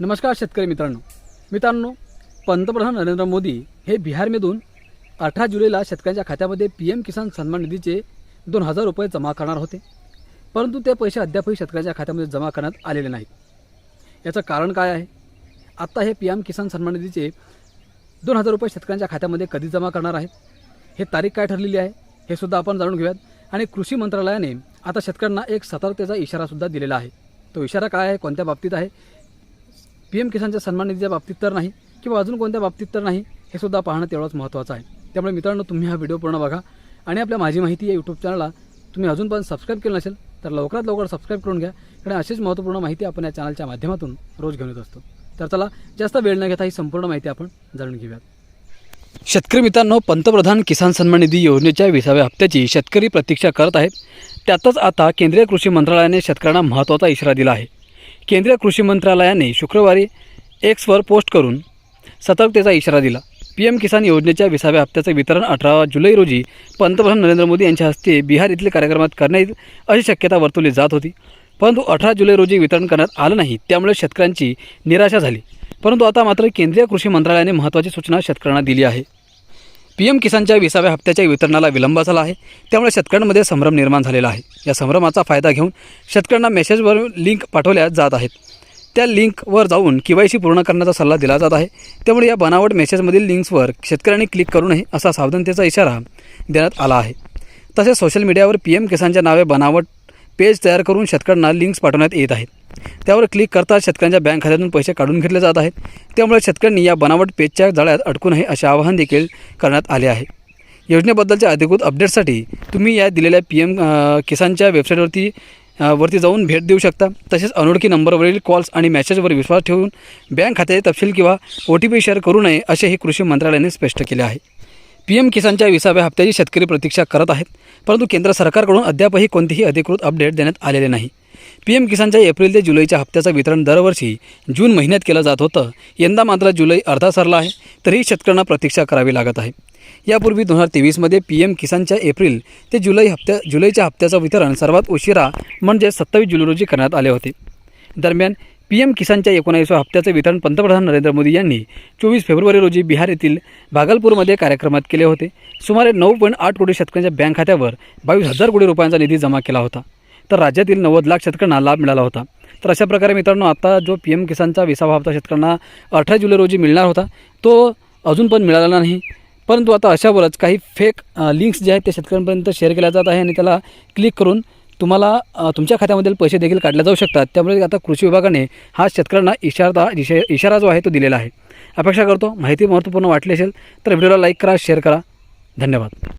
नमस्कार शेतकरी मित्रांनो. मित्रांनो पंतप्रधान नरेंद्र मोदी हे बिहारमधून अठरा जुलैला शेतकऱ्यांच्या खात्यामध्ये पी एम किसान सन्मान निधीचे दोन हजार रुपये जमा करणार होते. परंतु ते पैसे अद्यापही शेतकऱ्यांच्या खात्यामध्ये जमा करण्यात आलेले नाहीत. याचं कारण काय आहे? आत्ता हे पी एम किसान सन्मान निधीचे दोन हजार रुपये शेतकऱ्यांच्या खात्यामध्ये कधी जमा करणार आहेत? हे तारीख काय ठरलेली आहे? हे सुद्धा आपण जाणून घेऊयात. आणि कृषी मंत्रालयाने आता शेतकऱ्यांना एक सतर्कतेचा इशारासुद्धा दिलेला आहे. तो इशारा काय आहे? कोणत्या बाबतीत आहे? पी एम किसानच्या सन्मान निधीच्या बाबतीत तर नाही किंवा अजून कोणत्या बाबतीत तर नाही हे सुद्धा पाहणं तेवढंच महत्त्वाचं आहे. त्यामुळे मित्रांनो तुम्ही हा व्हिडिओ पूर्ण बघा आणि आपल्या माझी माहिती या यूट्यूब चॅनलला तुम्ही अजून पण सबस्क्राईब केलं नसेल तर लवकरात लवकर सबस्क्राईब करून घ्या. कारण अशीच महत्त्वपूर्ण माहिती आपण या चॅनलच्या माध्यमातून रोज घेऊन येत असतो. तर चला जास्त वेळ न घेता ही संपूर्ण माहिती आपण जाणून घेऊयात. शेतकरी मित्रांनो पंतप्रधान किसान सन्मान निधी योजनेच्या विसाव्या हप्त्याची शेतकरी प्रतीक्षा करत आहेत. त्यातच आता केंद्रीय कृषी मंत्रालयाने शेतकऱ्यांना महत्त्वाचा इशारा दिला आहे. केंद्रीय कृषी मंत्रालयाने शुक्रवारी एक्सवर पोस्ट करून सतर्कतेचा इशारा दिला. पी एम किसान योजनेच्या विसाव्या हप्त्याचं वितरण अठरा जुलै रोजी पंतप्रधान नरेंद्र मोदी यांच्या हस्ते बिहार येथील कार्यक्रमात करण्यात येईल अशी शक्यता वर्तवली जात होती. परंतु अठरा जुलै रोजी वितरण करण्यात आलं नाही त्यामुळे शेतकऱ्यांची निराशा झाली. परंतु आता मात्र केंद्रीय कृषी मंत्रालयाने महत्त्वाची सूचना शेतकऱ्यांना दिली आहे. पी एम किसानच्या विसाव्या हप्त्याच्या वितरणाला विलंब झाला आहे. त्यामुळे शेतकऱ्यांमध्ये संभ्रम निर्माण झालेला आहे. या संभ्रमाचा फायदा घेऊन शेतकऱ्यांना मेसेजवर लिंक पाठवल्या जात आहेत. त्या लिंकवर जाऊन के वाय सी पूर्ण करण्याचा सल्ला दिला जात आहे. त्यामुळे या बनावट मेसेजमधील लिंक्सवर शेतकऱ्यांनी क्लिक करू नये असा सावधानतेचा इशारा देण्यात आला आहे. तसेच सोशल मीडियावर पी एम किसानच्या नावे बनावट पेज तयार करून शेतकऱ्यांना लिंक्स पाठवण्यात येत आहेत. त्यावर क्लिक करता शेतकऱ्यांच्या बँक खात्यातून पैसे काढून घेतले जात आहेत. त्यामुळे शेतकऱ्यांनी या बनावट पेजच्या जाळ्यात अडकू नये असे आवाहन देखील करण्यात आले आहे. योजनेबद्दलच्या अधिकृत अपडेटसाठी तुम्ही या दिलेल्या पी एम किसानच्या वेबसाईटवरती वरती जाऊन भेट देऊ शकता. तसेच अनोळखी नंबरवरील कॉल्स आणि मेसेजवर विश्वास ठेवून बँक खात्याचे तपशील किंवा ओ टी पी शेअर करू नये असेही कृषी मंत्रालयाने स्पष्ट केले आहे. पी एम किसानच्या विसाव्या हप्त्याची शेतकरी प्रतीक्षा करत आहेत परंतु केंद्र सरकारकडून अद्यापही कोणतीही अधिकृत अपडेट देण्यात आलेले नाही. पी एम किसानच्या एप्रिल ते जुलैच्या हप्त्याचं वितरण दरवर्षी जून महिन्यात केलं जात होतं. यंदा मात्र जुलै अर्धा सरला आहे तरीही शेतकऱ्यांना प्रतीक्षा करावी लागत आहे. यापूर्वी दोन हजार तेवीसमध्ये पी एम किसानच्या एप्रिल ते जुलै हप्त्या जुलैच्या हप्त्याचं वितरण सर्वात उशिरा म्हणजे सत्तावीस जुलै रोजी करण्यात आले होते. दरम्यान पी एम किसानच्या एकोणावीसव्या हप्त्याचे वितरण पंतप्रधान नरेंद्र मोदी यांनी चोवीस फेब्रुवारी रोजी बिहार येथील भागलपूरमध्ये कार्यक्रमात केले होते. सुमारे नऊ पॉईंट आठ कोटी शेतकऱ्यांच्या बँक खात्यावर बावीस हजार कोटी रुपयांचा निधी जमा केला होता. तर राज्यातील नव्वद लाख शेतकऱ्यांना लाभ मिळाला होता. तर अशा प्रकारे मित्रांनो आता जो पी एम किसानचा विसावा हप्ता शेतकऱ्यांना अठरा जुलै रोजी मिळणार होता तो अजून पण मिळाला नाही. परंतु आता अशावरच काही फेक लिंक्स जे आहेत ते शेतकऱ्यांपर्यंत शेअर केल्या जात आहे आणि त्याला क्लिक करून तुम्हाला तुमच्या खात्यामधील पैसे देखील काढले जाऊ शकतात. त्यामुळे आता कृषी विभागाने हा शेतकऱ्यांना इशारा इशा इशारा जो आहे तो दिलेला आहे. अपेक्षा करतो माहिती महत्त्वपूर्ण वाटली असेल तर व्हिडिओला लाईक करा शेअर करा. धन्यवाद.